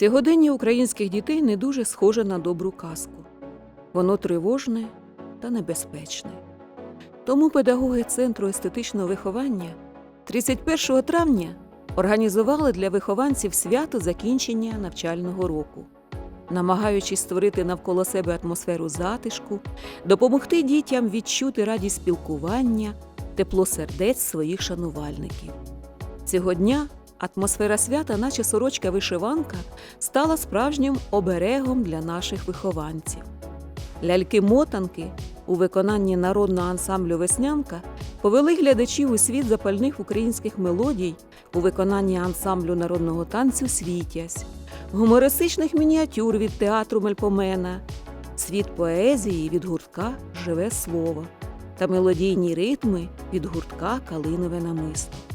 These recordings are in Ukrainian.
Сьогодення українських дітей не дуже схоже на добру казку. Воно тривожне та небезпечне. Тому педагоги Центру естетичного виховання 31 травня організували для вихованців свято закінчення навчального року, намагаючись створити навколо себе атмосферу затишку, допомогти дітям відчути радість спілкування, тепло сердець своїх шанувальників. Цього дня атмосфера свята, наче сорочка вишиванка, стала справжнім оберегом для наших вихованців. Ляльки-мотанки у виконанні народного ансамблю Веснянка повели глядачів у світ запальних українських мелодій у виконанні ансамблю народного танцю Світязь, гумористичних мініатюр від театру Мельпомена, світ поезії від гуртка Живе слово та мелодійні ритми від гуртка Калинове намисто.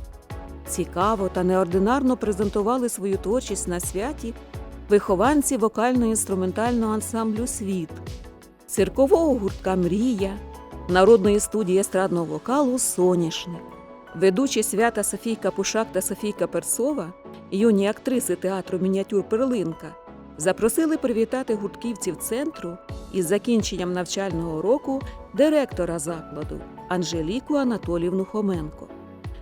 Цікаво та неординарно презентували свою творчість на святі вихованці вокально-інструментального ансамблю Світ, циркового гуртка Мрія, народної студії естрадного вокалу Соняшник. Ведучі свята Софійка Пушак та Софійка Персова, юні актриси театру мініатюр Перлинка, запросили привітати гуртківців центру із закінченням навчального року директора закладу Анжеліку Анатолівну Хоменко.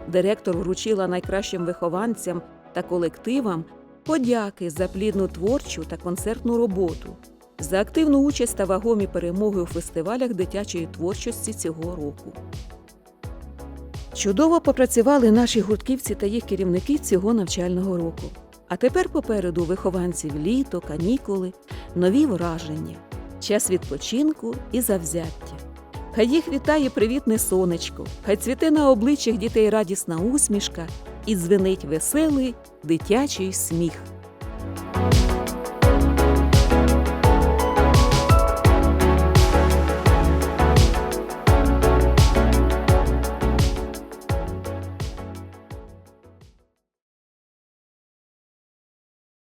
Директор вручила найкращим вихованцям та колективам подяки за плідну творчу та концертну роботу, за активну участь та вагомі перемоги у фестивалях дитячої творчості цього року. Чудово попрацювали наші гуртківці та їх керівники цього навчального року. А тепер попереду вихованців літо, канікули, нові враження, час відпочинку і завзяття. Хай їх вітає привітне сонечко, хай цвіте на обличчях дітей радісна усмішка і дзвенить веселий дитячий сміх.